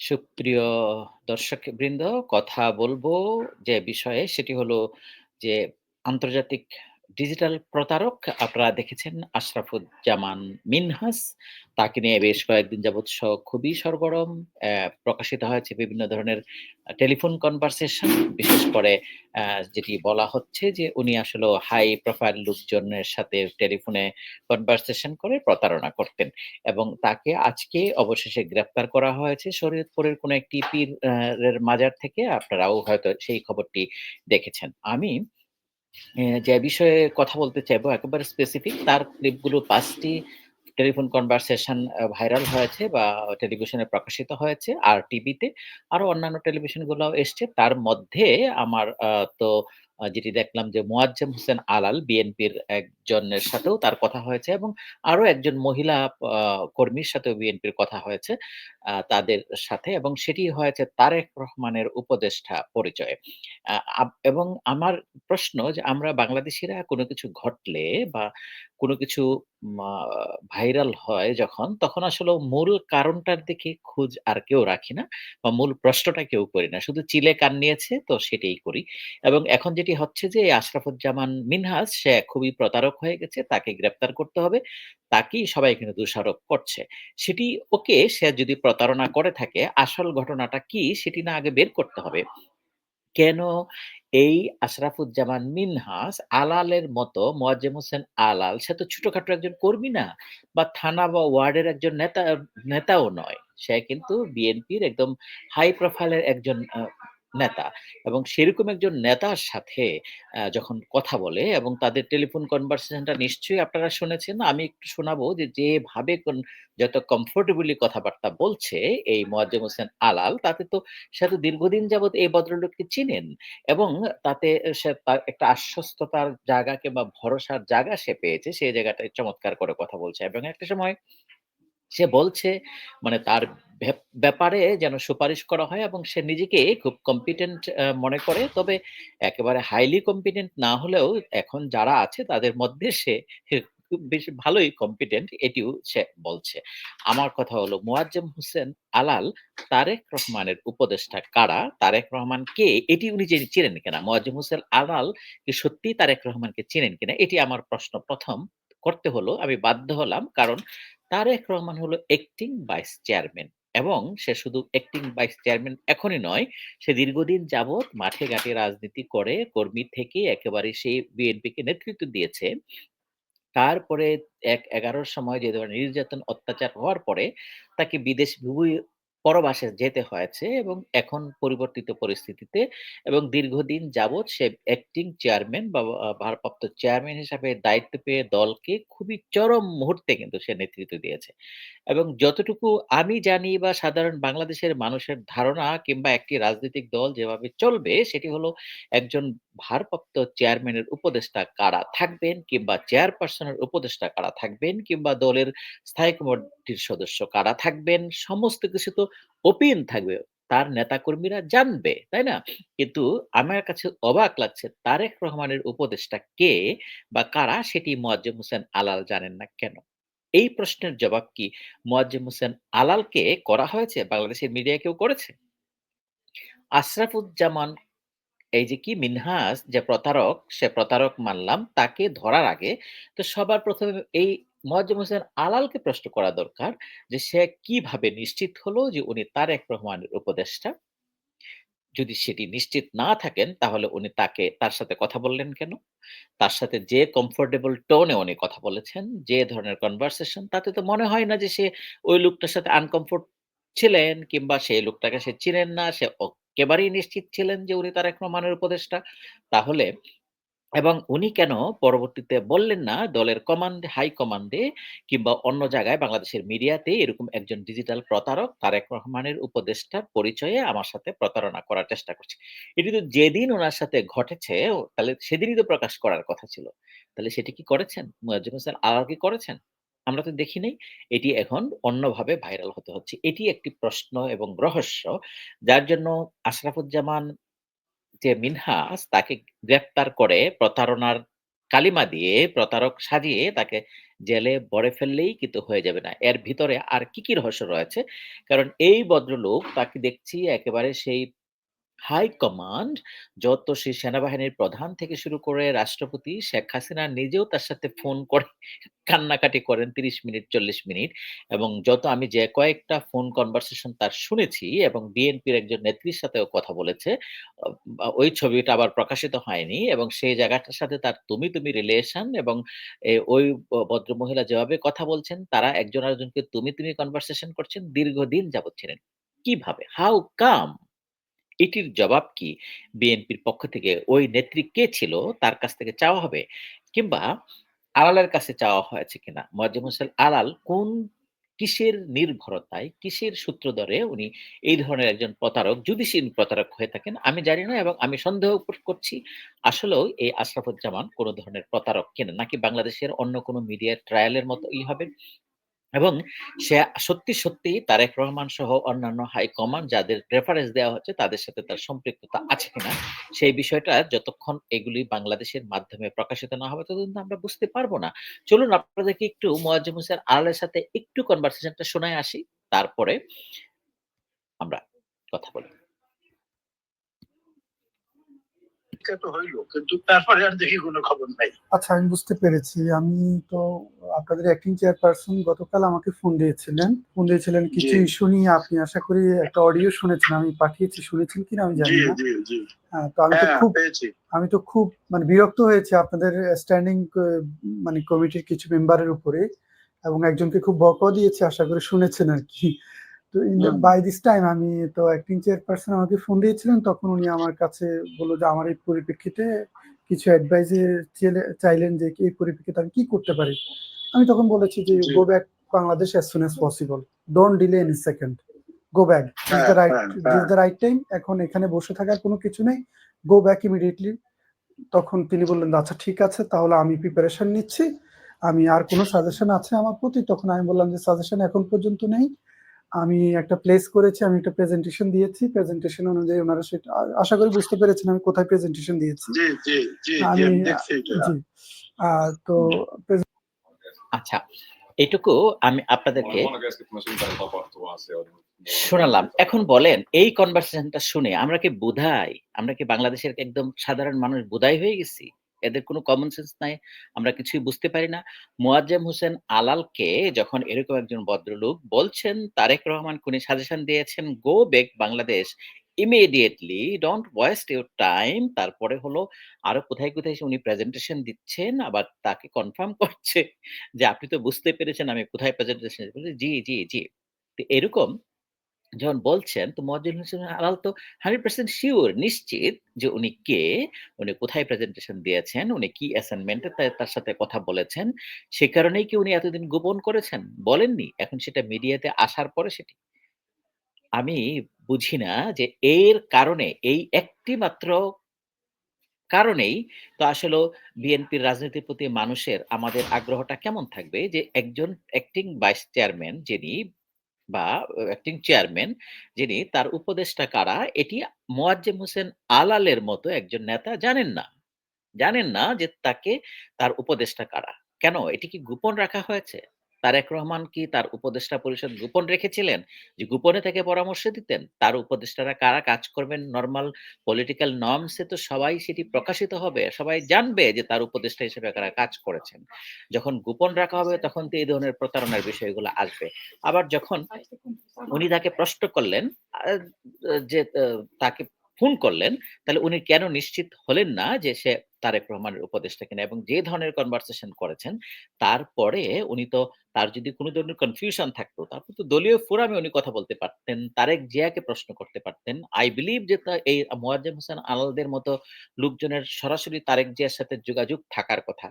সুপ্রিয় দর্শক বৃন্দ কথা বলব যে বিষয়ে সেটি হলো যে আন্তর্জাতিক ডিজিটাল প্রতারক আপনারা দেখেছেন আশরাফুজ্জামান মিনহাস। তাকে নিয়ে বেশ কয়েকদিন যাবৎ খুবই সরগরম। প্রকাশিত হয়েছে বিভিন্ন ধরনের টেলিফোন কনভারসেশন বিশেষ করে যেটি বলা হচ্ছে যে উনি আসলে হাই প্রোফাইল লোকজনের সাথে টেলিফোনে কনভারসেশন করে প্রতারণা করতেন। এবং তাকে আজকে অবশেষে গ্রেপ্তার করা হয়েছে শরীয়তপুরের কোনো একটি পীর অ্যা এর মাজার থেকে। আপনারাও হয়তো সেই খবরটি দেখেছেন। আমি যে বিষয়ে কথা বলতে চাইব, একেবারে স্পেসিফিক তার ক্লিপগুলো পাঁচটি টেলিফোন কনভারসেশন ভাইরাল হয়েছে বা টেলিভিশনে প্রকাশিত হয়েছে, আর টিভিতে। আরও অন্যান্য টেলিভিশনগুলাও এসছে। তার মধ্যে আমার, আ, তো যেটি দেখলাম যে মোয়াজ্জেম হোসেন আলাল বিএনপির একজনের সাথেও তার কথা হয়েছে এবং আরও একজন মহিলা, আ, কর্মীর সাথেও বিএনপির কথা হয়েছে তাদের সাথে এবং সেটি হয়েছে তারেক রহমানের উপদেষ্টা পরিচয়ে। এবং আমার প্রশ্ন যে আমরা বাংলাদেশিরা কোনো কিছু ঘটলে বা কোনো কিছু ভাইরাল হয় যখন, তখন আসলেও মূল কারণটার দিকে খোঁজ আর কেউ রাখি না বা মূল প্রশ্নটা কেউ করি না। শুধু চিলে কান নিয়েছে তো সেটাই করি। এবং এখন যেটি হচ্ছে যে আশরাফুজ্জামান মিনহাস সে খুবই প্রতারক হয়ে গেছে। তাকে গ্রেপ্তার করতে হবে। তাকেই সবাই কিন্তু দোষারোপ করছে। সেটি ওকে, সে যদি প্রতারণা করে থাকে, আসল ঘটনাটা কি সেটি না আগে বের করতে হবে। কেন এই আশরাফুজ্জামান মিনহাস আলালের মতো মোয়াজ্জেম হোসেন আলাল, সে তো ছোটখাটো একজন কর্মী না, বা থানা বা ওয়ার্ডের একজন নেতা, নেতাও নয়। সে কিন্তু বিএনপির একদম হাই প্রোফাইলের একজন নেতা এবং সেরকম একজন নেতার সাথে যখন কথা বলে এবং তাদের টেলিফোন কনভারসেশনটা নিশ্চয়ই আপনারা শুনেছেন। আমি একটু শোনাবো যে, যেভাবে যত কমফোর্টেবলি কথাবার্তা বলছে এই মোয়াজ্জেম হোসেন আলাল, তাতে তো সে তো দীর্ঘদিন যাবৎ এই ভদ্রলোককে চিনেন এবং তাতে সে তার একটা আশ্বস্ততার জায়গা কিংবা ভরসার জায়গা সে পেয়েছে। সেই জায়গাটায় চমৎকার করে কথা বলছে এবং একটা সময় সে বলছে মানে তার ব্যাপারে যেন সুপারিশ করা হয় এবং সে নিজেকে খুব কম্পিটেন্ট মনে করে। তবে একেবারে হাইলি কম্পিটেন্ট না হলেও এখন যারা আছে তাদের মধ্যে সে বেশি ভালোই কম্পিটেন্ট এটিও সে বলছে। আমার কথা হলো, মোয়াজ্জেম হোসেন আলাল তারেক রহমানের উপদেষ্টা কারা? তারেক রহমান কে? এটি উনি জে চেনেন কিনা? মোয়াজ্জেম হোসেন আলাল কি সত্যিই তারেক রহমানকে চেনেন কিনা? এটি আমার প্রশ্ন ১ম করতে হলো। আমি বাধ্য হলাম। কারণ তারেক রহমান হলো অ্যাক্টিং ভাইস চেয়ারম্যান এবং সে শুধু অ্যাক্টিং ভাইস চেয়ারম্যান এখনই নয়, সে দীর্ঘদিন যাবৎ মাঠে ঘাটে রাজনীতি করে কর্মী থেকে একেবারে সেই বিএনপিকে নেতৃত্ব দিয়েছে। তারপরে এক এগারোর সময় যে ধরনের নির্যাতন অত্যাচার হওয়ার পরে তাকে বিদেশ পরবাসে যেতে হয়েছে এবং এখন পরিবর্তিত পরিস্থিতিতে এবং দীর্ঘদিন যাবৎ সে অ্যাক্টিং চেয়ারম্যান বা ভারপ্রাপ্ত চেয়ারম্যান হিসাবে দায়িত্ব পেয়ে দলকে খুবই চরম মুহূর্তে কিন্তু সে নেতৃত্ব দিয়েছে। এবং যতটুকু আমি জানি বা সাধারণ বাংলাদেশের মানুষের ধারণা কিংবা একটি রাজনৈতিক দল যেভাবে চলবে সেটি হলো একজন ভারপ্রাপ্ত চেয়ারম্যানের উপদেষ্টা কারা থাকবেন কিংবা চেয়ারপারসনের উপদেষ্টা কারা থাকবেন কিংবা দলের স্থায়ী কমিটির সদস্য কারা থাকবেন সমস্ত কিছু তো ওপেন থাকবে। তার নেতাকর্মীরা জানবে, তাই না? কিন্তু আমার কাছে অবাক লাগছে তারেক রহমানের উপদেষ্টা কে বা কারা সেটি মোয়াজ্জেম হোসেন আলাল জানেন না কেন? এই প্রশ্নের জবাব কি মোয়াজ্জেম হোসেন আলালকে করা হয়েছে? বাংলাদেশের মিডিয়ায় কেউ করেছে? আশরাফুজ্জামান এই যে কি মিনহাস যে প্রতারক, সে প্রতারক মানলাম। তাকে ধরার আগে তো সবার প্রথমে এই মোয়াজ্জেম হোসেন আলালকে প্রশ্ন করা দরকার যে সে কীভাবে নিশ্চিত হলো যে উনি তারেক রহমানের উপদেষ্টা? যদি সেটি নিশ্চিত না থাকেন তাহলে উনি তাকে তার সাথে কথা বললেন কেন? তার সাথে যে কমফোর্টেবল টোনে উনি কথা বলেছেন, যে ধরনের কনভারসেশন তাতে তো মনে হয় না যে সে ওই লোকটার সাথে আনকমফোর্ট ছিলেন কিংবা সেই লোকটাকে সে চিনেন না। সে একেবারেই নিশ্চিত ছিলেন যে উনি তারেক রহমানের উপদেষ্টা। তাহলে এবং উনি কেন পরবর্তীতে বললেন না, দলের কমান্ড হাই কমান্ডে কিংবা অন্য জায়গায় বাংলাদেশের মিডিয়াতে এরকম একজন ডিজিটাল প্রতারক, তারেক রহমানের উপদেষ্টার পরিচয়ে আমার সাথে প্রতারণা করার চেষ্টা করছে। এটি তো যেদিন ওনার সাথে ঘটেছে তাহলে সেদিনই তো প্রকাশ করার কথা ছিল। তাহলে সেটি কি করেছেন? মোয়াজ্জেম হোসেন আলাল কি করেছেন? আমরা তো দেখি নাই। এটি এখন অন্যভাবে ভাইরাল হতে হচ্ছে। এটি একটি প্রশ্ন এবং রহস্য, যার জন্য আশরাফুজ্জামান যে মিনহাস তাকে গ্রেপ্তার করে প্রতারণার কালিমা দিয়ে প্রতারক সাজিয়ে তাকে জেলে ভরে ফেললেই কিন্তু হয়ে যাবে না। এর ভিতরে আর কি, কি রহস্য রয়েছে? কারণ এই ভদ্রলোক তাকে দেখছি একেবারে সেই হাই কমান্ড যত সেই সেনাবাহিনীর প্রধান থেকে শুরু করে রাষ্ট্রপতি শেখ হাসিনা নিজেও তার সাথে ফোন করে কান্নাকাটি করেন ৩০ মিনিট ৪০ মিনিট এবং যত আমি যে কয়েকটা ফোন কনভারসেশন তার শুনেছি এবং বিএনপির একজন নেত্রীর সাথেও কথা বলেছে। ওই ছবিটা আবার প্রকাশিত হয়নি এবং সেই জায়গাটার সাথে তার তুমি, তুমি রিলেশন এবং ওই ভদ্রমহিলা যেভাবে কথা বলছেন তারা একজন আরেকজনকে তুমি, তুমি কনভারসেশন করছেন দীর্ঘদিন যাবৎ ছিলেন। কীভাবে? How come? এটির জবাব কি বিএনপির পক্ষ থেকে ওই নেত্রী কে ছিল তার কাছ থেকে চাওয়া হবে? কিংবা আলালের কাছে চাওয়া হয়েছে কিনা? মোয়াজ্জেম হোসেন আলাল কোন কিসের নির্ভরতায়, কিসের সূত্র ধরে উনি এই ধরনের একজন প্রতারক, যদি সে প্রতারক হয়ে থাকেন আমি জানি না এবং আমি সন্দেহ কর করছি আসলেও এই আশরাফুজ্জামান কোনো ধরনের প্রতারক কিনা নাকি বাংলাদেশের অন্য কোনো মিডিয়ার ট্রায়ালের মতো ই হবে? এবং সে সত্যি, সত্যি তারেক রহমান সহ অন্যান্য হাই কমান যাদের রেফারেন্স দেওয়া হচ্ছে তাদের সাথে তার সম্পৃক্ততা আছে কিনা সেই বিষয়টা যতক্ষণ এগুলি বাংলাদেশের মাধ্যমে প্রকাশিত না হবে ততদিন আমরা বুঝতে পারব না। চলুন আপনাদেরকে একটু মোয়াজ্জেম হোসেন আলের সাথে একটু কনভারসেশনটা শোনায় আসি। তারপরে আমরা কথা বলি। পরীক্ষা তো হইল। কিন্তু তারপরে আর দেখি কোন খবর নাই। আচ্ছা আমি বুঝতে পেরেছি। আমি তো আপনাদের অ্যাক্টিং চেয়ারপারসন গতকাল আমাকে ফোন দিয়েছিলেন। ফোন দিয়েছিলেন কিছু ইস্যু নিয়ে আপনি আশা করি একটা অডিও শুনেছেন। আমি পাঠিয়েছি শুনেছেন কিনা আমি জানি না। হ্যাঁ, তো আমি তো হ্যাঁ, খুব আমি তো খুব মানে বিরক্ত হয়েছি আপনাদের স্ট্যান্ডিং মানে কমিটির কিছু মেম্বারের উপরে এবং একজনকে খুব বকাও দিয়েছি আশা করি শুনেছেন আরকি। তো বাই দিস টাইম আমি তো অ্যাক্টিং চেয়ারপারসন আমাকে ফোন দিয়েছিলেন তখন উনি আমার কাছে বলল যে আমার এই পরিপ্রেক্ষিতে কিছু অ্যাডভাইস চাইলেন যে এই পরিপ্রেক্ষিতে আমি কি করতে পারি? আমি তখন বলেছি যে go back Bangladesh as soon as possible. Don't delay any second. Go back. হ্যাঁ, দ্যা রাইট দিস হ্যাঁ। Right time. এখন এখানে বসে থাকার কোনো কিছু নেই। Go back immediately. তখন তিনি বললেন, "আচ্ছা ঠিক আছে তাহলে আমি প্রিপারেশন নিচ্ছি। আমি আর কোনো সাজেশন আছে আমার প্রতি?" তখন আমি বললাম যে, "সাজেশন এখন পর্যন্ত নেই। আমি একটা প্লেস করেছি, আমি একটা প্রেজেন্টেশন দিয়েছি। প্রেজেন্টেশন অনুযায়ী ওনারা সেটা আশা করি বুঝতে পেরেছেন আমি কোথায় প্রেজেন্টেশন দিয়েছি। জি, জি, জি, জি, আমি আমি দেখছি এটা। তো আচ্ছা, এটুকু আমি আপনাদেরকে. শোনালাম। এখন বলেন এই কনভারসেশনটা শুনে আমরা কি বুধাই? আমরা কি বাংলাদেশের একদম সাধারণ মানুষ বুধাই হয়ে গেছি? এদের কোনো কমন সেন্স নাই। আমরা কিছুই বুঝতে পারি না। মোয়াজ্জেম হোসেন আলালকে যখন এরকম একজন ভদ্রলোক বলছেন তারেক রহমান উনি সাজেশন দিয়েছেন go back Bangladesh immediately don't waste your time তারপরে হলো আরও কোথায়, কোথায় উনি প্রেজেন্টেশন দিচ্ছেন আবার তাকে কনফার্ম করছে যে আপনি তো বুঝতে পেরেছেন আমি কোথায় প্রেজেন্টেশন জি, জি, জি। এরকম যখন বলছেন তো মোয়াজ্জেম হোসেন আলাল তো 100% সিউর নিশ্চিত যে উনি কে, উনি কোথায় প্রেজেন্টেশন দিয়েছেন, উনি কি অ্যাসাইনমেন্ট তার সাথে কথা বলেছেন। সে কারণেই কি উনি এতদিন গোপন করেছেন? বলেননি। এখন সেটা মিডিয়াতে আসার পরে সেটি আমি বুঝি না যে এর কারণে এই একটি মাত্র কারণেই তো আসলেও বিএনপির রাজনীতির প্রতি মানুষের আমাদের আগ্রহটা কেমন থাকবে যে একজন অ্যাক্টিং ভাইস চেয়ারম্যান যিনি বা অ্যাক্টিং চেয়ারম্যান যিনি, তার উপদেষ্টা কারা এটি মোয়াজ্জেম হোসেন আলালের মতো একজন নেতা জানেন না। জানেন না যে তাকে, তার উপদেষ্টা কারা। কেন? এটি কি গোপন রাখা হয়েছে? তারেক রহমান কি তার উপদেষ্টা পরিষদ গোপন রেখেছিলেন? যে গোপনে তাকে পরামর্শ দিতেন? তার উপদেষ্টারা কারা কাজ করবেন নর্মাল পলিটিক্যাল নর্মসে তো সবাই সেটি প্রকাশিত হবে। সবাই জানবে যে তার উপদেষ্টা হিসেবে কারা কাজ করেছেন। যখন গোপন রাখা হবে তখন তো এই ধরনের প্রতারণার বিষয়গুলো আসবে। আবার যখন উনি তাকে প্রশ্ন করলেন যে তাকে ফোন করলেন, তাহলে উনি কেন নিশ্চিত হলেন না যে সে তারেক রহমানের উপদেষ্টা কিনা এবং যে ধরনের কনভারসেশন করেছেন, তারপরে উনি তো, তার যদি কোনো ধরনের কনফিউশন থাকতো, তারপর তো দলীয় ফোরামে উনি কথা বলতে পারতেন। তারেক জিয়াকে প্রশ্ন করতে পারতেন। আই বিলিভ যে এই মোয়াজ্জেম হোসেন আলালদের মতো লোকজনের সরাসরি তারেক জিয়ার সাথে যোগাযোগ থাকার কথা।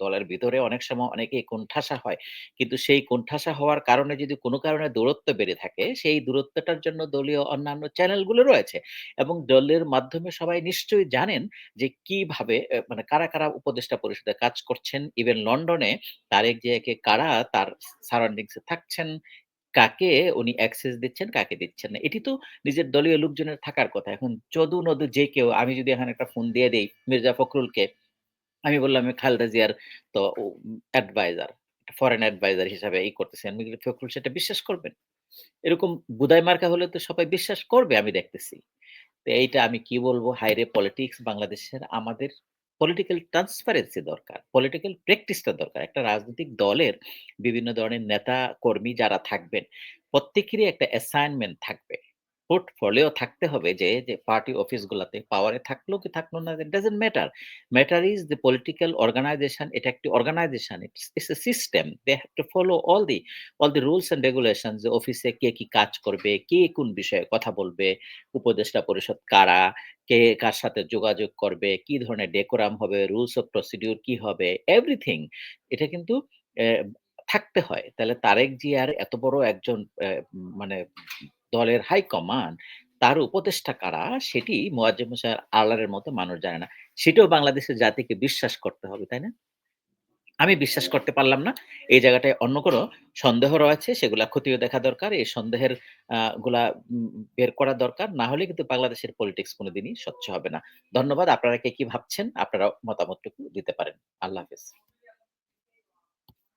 দলের ভিতরে অনেক সময় অনেকেই কোণঠাসা হয়। কিন্তু সেই কোণঠাসা হওয়ার কারণে যদি কোনো কারণে দূরত্ব বেড়ে থাকে, সেই দূরত্বটার জন্য দলীয় অন্যান্য চ্যানেলগুলো রয়েছে এবং দলের মাধ্যমে সবাই নিশ্চয়ই জানেন যে কীভাবে এ মানে কারা, কারা উপদেষ্টা পরিষদে কাজ করছেন। ইভেন লন্ডনে তারেক জিয়াকে কারা তার সারাউন্ডিংস থাকছেন, কাকে উনি অ্যাক্সেস দিচ্ছেন, কাকে দিচ্ছেন না। এটি তো নিজের দলীয় লোকজনের থাকার কথা। এখন যদু-নদু যে কেউ আমি যদি এখানে একটা ফোন দিয়ে দেই মির্জা ফখরুলকে, আমি বললাম আমি খালেদা জিয়ার তো অ্যাডভাইজার। ফরেন অ্যাডভাইজার হিসাবে এই করতেছেন। মির্জা ফখরুল সেটা বিশ্বাস করবেন? এরকম বুদাই মার্কা হলে তো সবাই বিশ্বাস করবে আমি দেখতেছি। তো এইটা আমি কি বলব হায়রে পলিটিক্স বাংলাদেশের আমাদের পলিটিক্যাল ট্রান্সপারেন্সি দরকার। পলিটিক্যাল প্র্যাকটিসটা দরকার। একটা রাজনৈতিক দলের বিভিন্ন ধরনের নেতা কর্মী যারা থাকবেন, প্রত্যেকেরই একটা অ্যাসাইনমেন্ট থাকবে। পোর্টফোলিও থাকতে হবে যে, যে পার্টি অফিসগুলাতে পাওয়ারে থাকল কি থাকল না doesn't matter. Matter is the political organization এটা একটি organization. It's a system. They have to follow all the all the rules and regulations যে অফিসে কে কি কাজ করবে, কে কোন বিষয়ে কথা বলবে, উপদেষ্টা পরিষদ কারা, কে কার সাথে যোগাযোগ করবে, কি ধরনের ডেকোরাম হবে, রুলস অফ প্রসিডিউর কি হবে, এভরিথিং এটা কিন্তু থাকতে হয়। তাহলে তারেক জিয়ার এত বড় একজন মানে দলের হাই কমান্ড তার উপদেষ্টা কারা সেটি মোয়াজ্জেম হোসেন আলারের মতো মানুষ জানে না। সেটাও বাংলাদেশের জাতিকে বিশ্বাস করতে হবে, তাই না? আমি বিশ্বাস করতে পারলাম না। এই জায়গাটায় অন্য কোনো সন্দেহ রয়েছে সেগুলা ক্ষতিও দেখা দরকার। এই সন্দেহেরগুলা বের করা দরকার। না হলে কিন্তু বাংলাদেশের পলিটিক্স কোনদিনই স্বচ্ছ হবে না। ধন্যবাদ। আপনারা কে কি ভাবছেন? আপনারা মতামতটুকু দিতে পারেন। আল্লাহ হাফেজ।